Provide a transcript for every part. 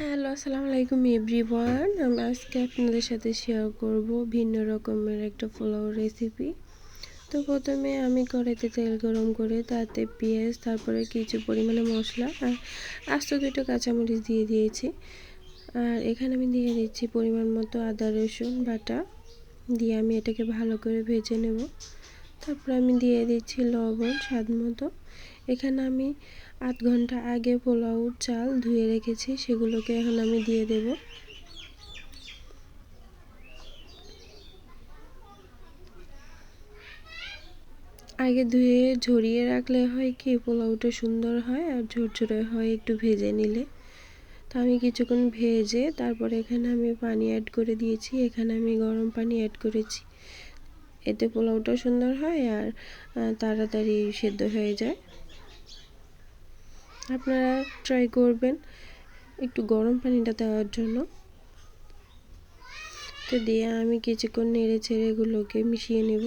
Hello, আসসালামু আলাইকুম everyone. আমি আজকে আপনাদের সাথে শেয়ার করব ভিন্ন রকমের একটা পোলাও রেসিপি তো প্রথমে আমি কড়াইতে তেল গরম করে তাতে পেঁয়াজ, তারপরে কিছু পরিমাণে মশলা আর আস্ত দুটো কাঁচামরিচ দিয়ে দিয়েছি। আর এখানে আমি দিয়ে দিচ্ছি পরিমাণ মতো আদা, রসুন বাটা দিয়ে আমি এটাকে ভালো করে ভেজে নেব। তারপর আমি দিয়ে দিচ্ছি লবণ স্বাদ মতো। এখানে আমি আধ ঘণ্টা আগে পোলাও চাল ধুয়ে রেখেছি, সেগুলোকে এখন আমি দিয়ে দেব। আগে ধুয়ে ঝরিয়ে রাখলে হয় কি, পোলাওটা সুন্দর হয় আর ঝরঝরে হয় একটু ভেজে নিলে। তো আমি কিছুক্ষণ ভেজে তারপরে এখানে আমি পানি অ্যাড করে দিয়েছি, এখানে আমি গরম পানি অ্যাড করেছি। এতে পোলাওটা সুন্দর হয় আর তাড়াতাড়ি সেদ্ধ হয়ে যায়। আপনারা ট্রাই করবেন একটু গরম পানিটা দেওয়ার জন্য। তো দিয়ে আমি কিছুক্ষণ নেড়ে ছেড়ে এগুলোকে মিশিয়ে নেব।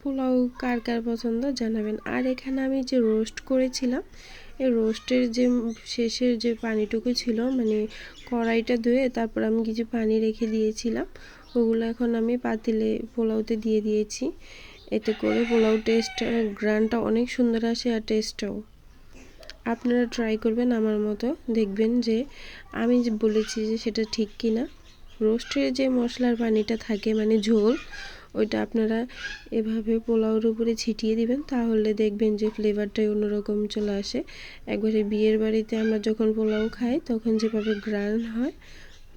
পোলাও কার কার পছন্দ জানাবেন। আর এখানে আমি যে রোস্ট করেছিলাম, এই রোস্টের যে শেষের যে পানিটুকু ছিল মানে কড়াইটা ধুয়ে তারপর আমি কিছু পানি রেখে দিয়েছিলাম। ওগুলো এখন আমি পাতিলে পোলাওতে দিয়ে দিয়েছি। এতে করে পোলাও টেস্ট গ্রানটা অনেক সুন্দর আসে আর টেস্টটাও। আপনারা ট্রাই করবেন আমার মতো। দেখবেন যে আমি যে বলেছি যে সেটা ঠিক কি না রোস্টের যে মশলার পানিটা থাকে মানে ঝোল, ওইটা আপনারা এভাবে পোলাওর উপরে ছিটিয়ে দিবেন, তাহলে দেখবেন যে ফ্লেভারটাই অন্যরকম চলে আসে। একবারে বিয়ের বাড়িতে আমরা যখন পোলাও খাই, তখন যেভাবে গ্রান হয়,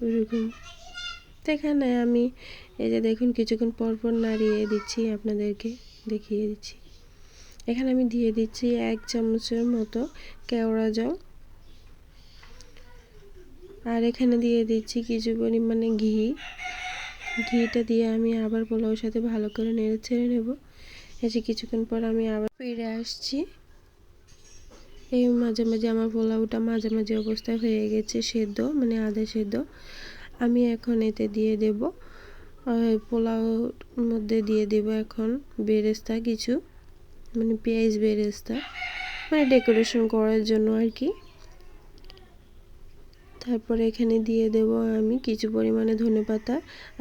ওইরকম। তো এখানে আমি এই যে দেখুন কিছুক্ষণ পরপর নাড়িয়ে দিচ্ছি, আপনাদেরকে দেখিয়ে দিচ্ছি। এখানে আমি দিয়ে দিচ্ছি এক চামচের মতো কেওড়া জল। আর এখানে দিয়ে দিচ্ছি কিছু পরিমাণে ঘি। ঘিটা দিয়ে আমি আবার পোলাওর সাথে ভালো করে নেড়ে ছেড়ে নেব। এসে কিছুক্ষণ পর আমি আবার ফিরে আসছি। এই মাঝে মাঝে আমার পোলাওটা মাঝে মাঝে অবস্থায় হয়ে গেছে সেদ্ধ মানে আদা সেদ্ধ। আমি এখন এতে দিয়ে দেব পোলাওর মধ্যে দিয়ে দেব এখন বেরেস্তা কিছু মানে পেঁয়াজ বেরেস্তা মানে ডেকোরেশন করার জন্য আর কি। তারপরে এখানে দিয়ে দেব আমি কিছু পরিমাণে ধনে পাতা।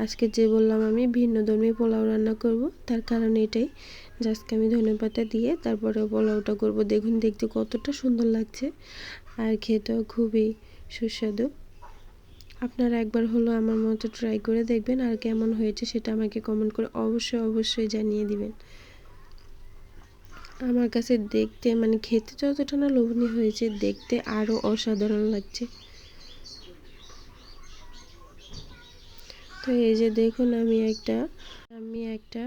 আজকে যে বললাম আমি ভিন্ন ধর্মী পোলাও রান্না করব, তার কারণ এটাই। যে আজকে আমি ধনে পাতা দিয়ে তারপরে পোলাওটা করব। দেখুন, দেখতে কতটা সুন্দর লাগছে, আর খেতেও খুবই সুস্বাদু। আপনারা একবার হলো আমার মতো ট্রাই করে দেখবেন আর কেমন হয়েছে সেটা আমাকে কমেন্ট করে অবশ্যই অবশ্যই জানিয়ে দিবেন। আমার কাছে দেখতে মানে খেতে যতটা না লোভনীয় হয়েছে, দেখতে আরও অসাধারণ লাগছে। তো এই যে দেখুন, আমি একটা আমি একটা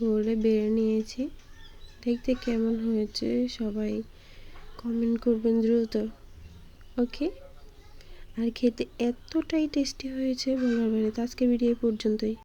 বলে বেড়ে নিয়েছি। দেখতে কেমন হয়েছে সবাই কমেন্ট করবেন দ্রুত ওকে আর খেতে এতটাই টেস্টি হয়েছে বলার বাইরে। তো আজকে ভিডিও পর্যন্তই।